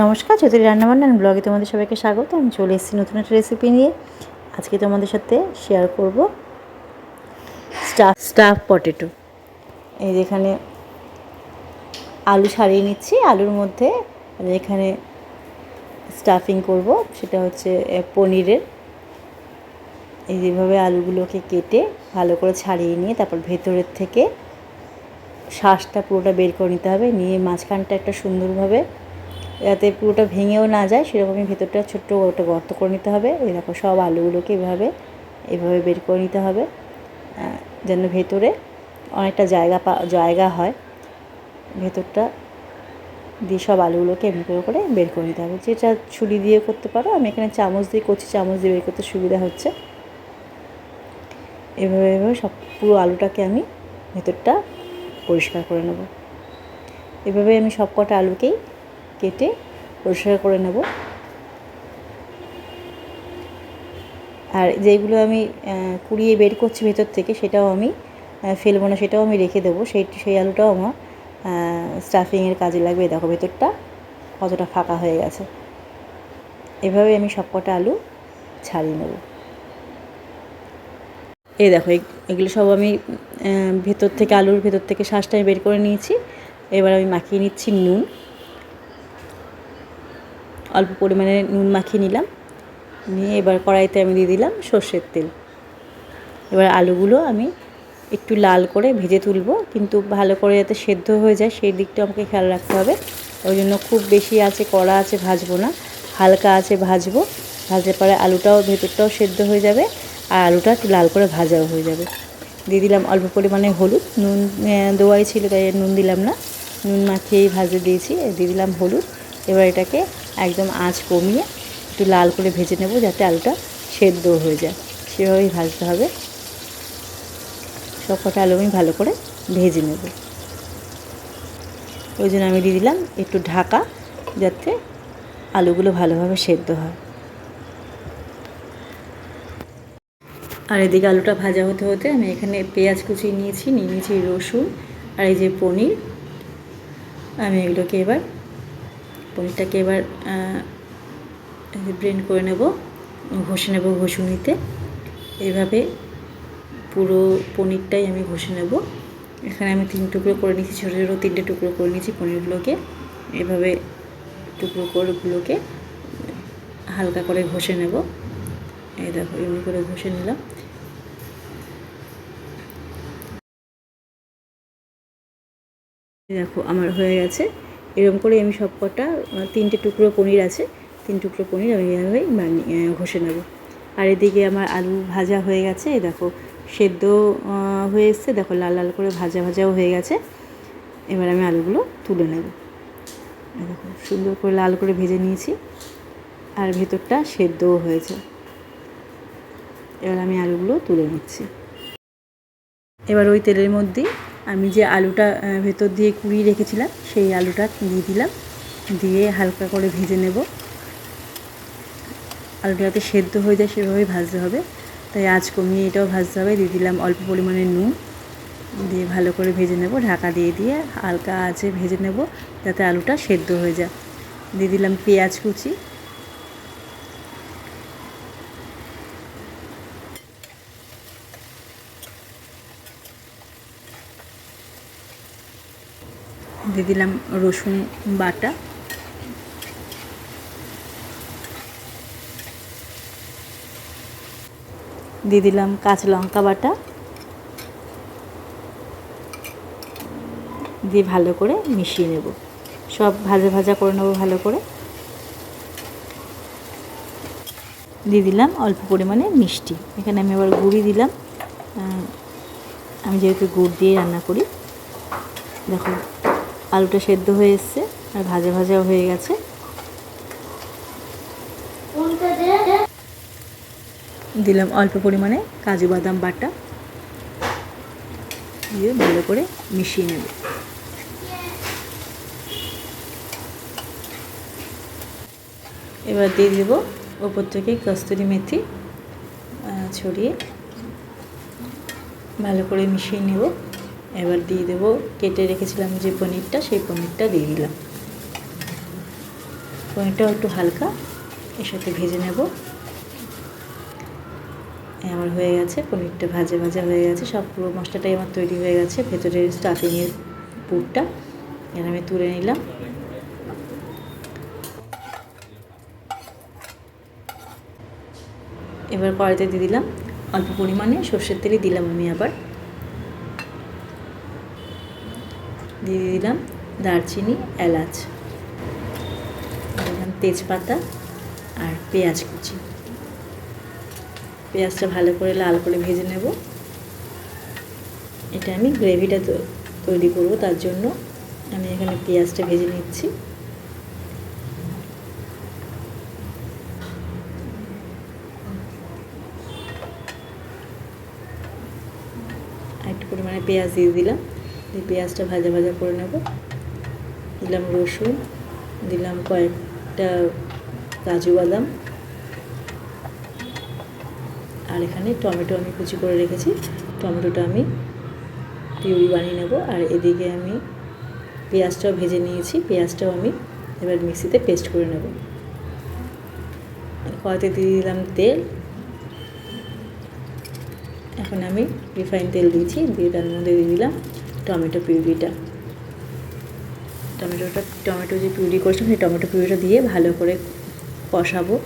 নমস্কার, চৌধুরী রান্নাবান্না ব্লগে তোমাদের সবাইকে স্বাগত। আমি চলে এসেছি নতুন একটা রেসিপি নিয়ে। আজকে তোমাদের সাথে শেয়ার করব স্টাফ স্টাফ পটেটো এই যেখানে আলু ছাড়িয়ে নিচ্ছি। আলুর মধ্যে এখানে স্টাফিং করব। সেটা হচ্ছে পনিরের এই যেভাবে আলুগুলোকে কেটে ভালো করে ছাড়িয়ে নিয়ে তারপর ভেতরের থেকে শ্বাসটা পুরোটা বের করে নিতে হবে। নিয়ে মাঝখানটা একটা সুন্দরভাবে যাতে পুরোটা ভেঙেও না যায়, সেরকমই ভেতরটা ছোট্ট একটা গর্ত করে নিতে হবে। দেখো, সব আলুগুলোকে এভাবে এভাবে বের করে নিতে হবে যেন ভেতরে অনেকটা জায়গা পা, জায়গা হয়। ভেতরটা দিয়ে সব আলুগুলোকে এমনি করে করে বের করে নিতে হবে। যেটা ছুরি দিয়ে করতে পারো, আমি এখানে চামচ দিয়ে করছি চামচ দিয়ে বের করতে সুবিধা হচ্ছে। এভাবে এভাবে সব পুরো আলুটাকে আমি ভেতরটা পরিষ্কার করে নেব। এভাবে আমি সব কটা আলুকেই কেটে পরিষ্কার করে নেব। আর যেগুলো আমি কুড়িয়ে বের করছি ভেতর থেকে, সেটাও আমি ফেলব না, সেটাও আমি রেখে দেবো। সেই সেই আলুটাও আমার স্টাফিংয়ের কাজে লাগবে। দেখো, ভেতরটা কতটা ফাঁকা হয়ে গেছে। এভাবে আমি সব কটা আলু ছাড়িয়ে নেব। এই দেখো এগুলো সব আমি ভেতর থেকে, আলুর ভেতর থেকে শ্বাসটা আমি বের করে নিয়েছি। এবার আমি মাখিয়ে নিচ্ছি নুন। অল্প পরিমাণে নুন মাখিয়ে নিলাম। নিয়ে এবার কড়াইতে আমি দিয়ে দিলাম সর্ষের তেল। এবার আলুগুলো আমি একটু লাল করে ভেজে তুলব, কিন্তু ভালো করে যাতে সেদ্ধ হয়ে যায়, সেই দিকটা আমাকে খেয়াল রাখতে হবে। ওই জন্য খুব বেশি আছে, কড়া আছে ভাজবো না, হালকা আছে ভাজবো। ভাজলে পরে আলুটাও, ভেতরটাও সেদ্ধ হয়ে যাবে। আর আলুটা একটু লাল করে ভাজাও হয়ে যাবে। দিয়ে দিলাম অল্প পরিমাণে হলুদ, নুন দোয়াই ছিল তাই নুন দিলাম না। নুন মাখিয়েই ভাজে দিয়েছি, দিয়ে দিলাম হলুদ। এবার এটাকে একদম আঁচ কমিয়ে একটু লাল করে ভেজে নেব যাতে আলুটা সেদ্ধ হয়ে যায়। সেভাবেই ভাজতে হবে। সব কটা আলু আমি ভালো করে ভেজে নেব। ওই জন্য আমি দিয়ে দিলাম একটু ঢাকা যাতে আলুগুলো ভালোভাবে সেদ্ধ হয়। আর এদিকে আলুটা ভাজা হতে হতে আমি এখানে পেঁয়াজ কুচি নিয়েছি, নিয়ে নিয়েছি রসুন আর এই যে পনির। আমি এগুলোকে এবার, পনিরটাকে এবার ব্রেন্ড করে নেব, ঘষে নেব ঘষুনিতে। এইভাবে পুরো পনিরটাই আমি ঘষে নেব। এখানে আমি তিন টুকরো করে নিয়েছি, ছোটো ছোটো তিনটে টুকরো করে নিয়েছি পনিরগুলোকে। এভাবে টুকরো করেগুলোকে হালকা করে ঘষে নেব। এই দেখো এমনি করে ঘষে নিলাম। দেখো, আমার হয়ে গেছে। এরকম করে আমি সব কটা তিনটে টুকরো পনির আছে। তিন টুকরো পনির আমি এভাবে বানিয়ে ঘষে নেব। আর এদিকে আমার আলু ভাজা হয়ে গেছে। দেখো, সেদ্ধ হয়ে এসছে। দেখো, লাল লাল করে ভাজা ভাজাও হয়ে গেছে। এবার আমি আলুগুলো তুলে নেব। দেখো, সুন্দর করে লাল করে ভেজে নিয়েছি। আর ভেতরটা সেদ্ধও হয়েছে। এবার আমি আলুগুলো তুলে নিচ্ছি। এবার ওই তেলের মধ্যে আমি যে আলুটা ভেতর দিয়ে কুড়িয়ে রেখেছিলাম, সেই আলুটা দিয়ে দিলাম। দিয়ে হালকা করে ভেজে নেব। আলুটা যাতে সেদ্ধ হয়ে যায়, সেভাবেই ভাজতে হবে। তাই আজ কমিয়ে এটাও ভাজতে হবে। দিয়ে দিলাম অল্প পরিমাণে নুন। দিয়ে ভালো করে ভেজে নেব। ঢাকা দিয়ে দিয়ে হালকা আঁচে ভেজে নেব, যাতে আলুটা সেদ্ধ হয়ে যায়। দিয়ে দিলাম পেঁয়াজ কুচি। দিয়ে দিলাম রসুন বাটা। দিয়ে দিলাম কাঁচা লঙ্কা বাটা। দিয়ে ভালো করে মিশিয়ে নেব। সব ভাজা ভাজা করে নেব ভালো করে। দিয়ে দিলাম অল্প পরিমাণে মিষ্টি। এখানে আমি আবার গুড়ি দিলাম। আমি যেহেতু গুড় দিয়ে রান্না করি, দেখো আলুটা সেদ্ধ হয়ে এসছে, আর ভাজা ভাজাও হয়ে গেছে। দিলাম অল্প পরিমাণে কাজু বাদাম বাটা। দিয়ে ভালো করে মিশিয়ে নেব। এবার দিয়ে দেবো ওপর থেকে কস্তুরি মেথি ছড়িয়ে। ভালো করে মিশিয়ে নেব। এবার দিয়ে দেবো, কেটে রেখেছিলাম যে পনিরটা, সেই পনিরটা দিয়ে দিলাম। পনিরটাও একটু হালকা, এর সাথে ভেজে নেব। আমার হয়ে গেছে, পনিরটা ভাজা ভাজা হয়ে গেছে, সব পুরো মশলাটাই আমার তৈরি হয়ে গেছে। ভেতরের স্টাফিংয়ের পুরটা এবার আমি তুলে নিলাম। এবার কড়াইতে দিয়ে দিলাম, অল্প পরিমাণে সর্ষের তেলই দিলাম আমি আবার। দিয়ে দিলাম দারচিনি, এলাচ দিলাম তেজপাতা আর পেঁয়াজ কুচি। পেঁয়াজটা ভালো করে লাল করে ভেজে নেব। এটা আমি গ্রেভিটা তৈরি করব, তার জন্য আমি এখানে পেঁয়াজটা ভেজে নিচ্ছি। একটু পরিমাণে পেঁয়াজ দিয়ে দিলাম। দিয়ে পেঁয়াজটা ভাজা ভাজা করে নেব। দিলাম রসুন, দিলাম কয়েকটা কাজু বাদাম। আর এখানে টমেটো আমি কুচি করে রেখেছি। টমেটোটা আমি পিউরি বানিয়ে নেব। আর এদিকে আমি পেঁয়াজটাও ভেজে নিয়েছি। পেঁয়াজটাও আমি এবার মিক্সিতে পেস্ট করে নেব। কড়াইতে দিয়ে দিলাম তেল। এখন আমি রিফাইন তেল দিয়েছি। দিয়ে তার মধ্যে দিয়ে দিলাম টমেটো পিউরিটা। টমেটোটা, টমেটো যে পিউরি করেছিলাম, সেই টমেটো পিউরিটা দিয়ে ভালো করে কষাবো।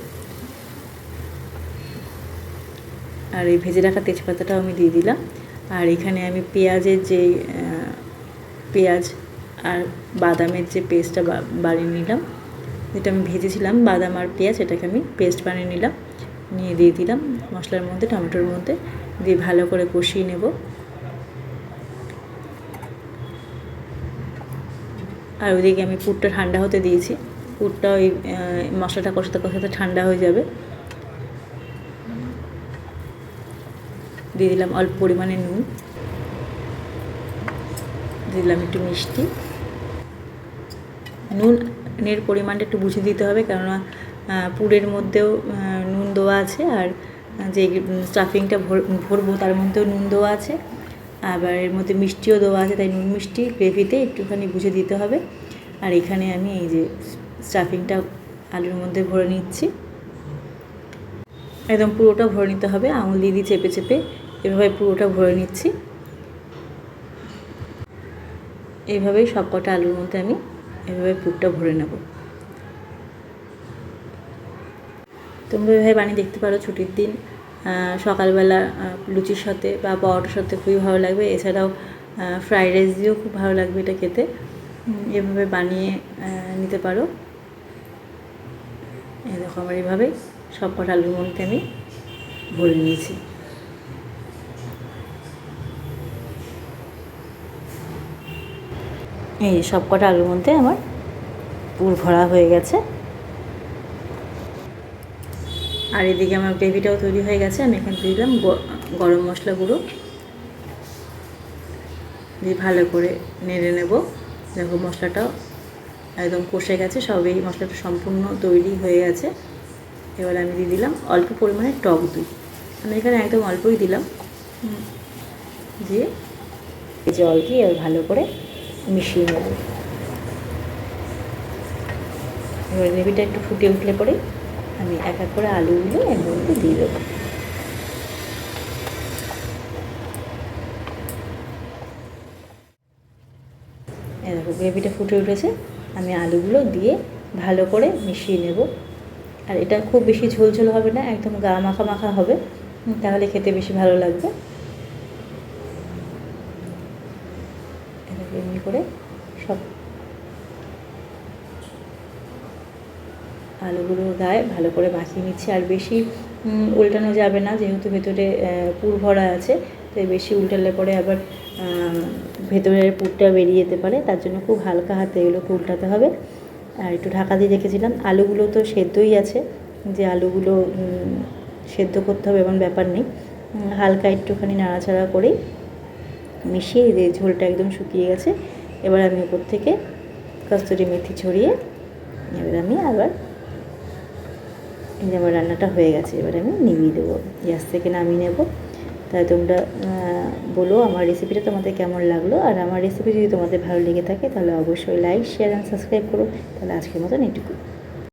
আর এই ভেজে রাখা তেজপাতাটাও আমি দিয়ে দিলাম। আর এখানে আমি পেঁয়াজের যে পেঁয়াজ আর বাদামের যে পেস্টটা বানিয়ে নিলাম, যেটা আমি ভেজেছিলাম, বাদাম আর পেঁয়াজ এটাকে আমি পেস্ট বানিয়ে নিলাম। নিয়ে দিয়ে দিলাম মশলার মধ্যে, টমেটোর মধ্যে, দিয়ে ভালো করে কষিয়ে নেব। আর ওইদিকে আমি পুরটা ঠান্ডা হতে দিয়েছি। পুরটা ওই মশলাটা কষাতে কষাতে ঠান্ডা হয়ে যাবে। দিয়ে দিলাম অল্প পরিমাণে নুন। দিয়ে দিলাম একটু মিষ্টি। নুনের পরিমাণটা একটু বুঝে দিতে হবে কেননা পুরের মধ্যেও নুন দেওয়া আছে আর যে স্টাফিংটা ভর, ভরবো তার মধ্যেও নুন দেওয়া আছে। আবার এর মধ্যে মিষ্টিও দেওয়া আছে, তাই নুন মিষ্টি গ্রেভিতে একটুখানি বুঝে দিতে হবে। আর এখানে আমি এই যে স্টাফিংটা আলুর মধ্যে ভরে নিচ্ছি। একদম পুরোটা ভরে নিতে হবে, আঙুল দিয়ে চেপে চেপে। এভাবে পুরোটা ভরে নিচ্ছি। এইভাবেই সব কটা আলুর মধ্যে আমি এভাবে পুরটা ভরে নেব। তোমরা এভাবে বানিয়ে দেখতে পারো ছুটির দিন। সকালবেলা লুচির সাথে বা পরোটার সাথে খুবই ভালো লাগবে। এছাড়াও ফ্রাইড রাইস দিয়েও খুব ভালো লাগবে এটা খেতে। এভাবে বানিয়ে নিতে পারো। এরকম আমার এইভাবে সব কটা আলুর মধ্যে আমি ভরে নিয়েছি। এই সব কটা আলুর মধ্যে আমার পুর ভরা হয়ে গেছে। আর এদিকে আমার গ্রেভিটাও তৈরি হয়ে গেছে, আমি এখানে দিয়ে দিলাম গরম মশলা গুঁড়ো। দিয়ে ভালো করে নেড়ে নেব। দেখো মশলাটাও একদম কষে গেছে সবই মশলাটা সম্পূর্ণ তৈরি হয়ে গেছে। এবার আমি দিয়ে দিলাম অল্প পরিমাণে টক দই। আমি এখানে একদম অল্পই দিলাম। দিয়ে জল দিয়ে এবার ভালো করে মিশিয়ে নেব। এবার গ্রেভিটা একটু ফুটে উঠলে পরে আমি এক এক করে আলুগুলো এর মধ্যে দিয়ে দেবো। এরকম গ্রেভিটা ফুটে উঠেছে। আমি আলুগুলো দিয়ে ভালো করে মিশিয়ে নেব। আর এটা খুব বেশি ঝোল ঝোল হবে না, একদম গা মাখা মাখা হবে। তাহলে খেতে বেশি ভালো লাগবে। এমনি করে সব আলুগুলোর গায়ে ভালো করে মাখিয়ে নিচ্ছি। আর বেশি উল্টানো যাবে না, যেহেতু ভেতরে পুর ভরা আছে, তাই বেশি উল্টালে পরে আবার ভেতরের পুরটা বেরিয়ে যেতে পারে। তার জন্য খুব হালকা হাতে এগুলোকে উল্টাতে হবে। আর একটু ঢাকা দিয়ে রেখেছিলাম। আলুগুলো তো সেদ্ধই আছে, যে আলুগুলো সেদ্ধ করতে হবে এমন ব্যাপার নেই। হালকা একটুখানি নাড়াচাড়া করেই মিশিয়ে দিয়ে ঝোলটা একদম শুকিয়ে গেছে। এবার আমি উপর থেকে কস্তুরি মেথি ছড়িয়ে, এবার আমি আবার যে আমার রান্নাটা হয়ে গেছে। এবার আমি নিভিয়ে দেবো। গ্যাস থেকে নামিয়ে নেব। তাই তোমরা বলো আমার রেসিপিটা তোমাদের কেমন লাগল। আর আমার রেসিপি যদি তোমাদের ভালো লেগে থাকে, তাহলে অবশ্যই লাইক শেয়ার অ্যান্ড সাবস্ক্রাইব করো। তাহলে আজকের মতন এইটুকু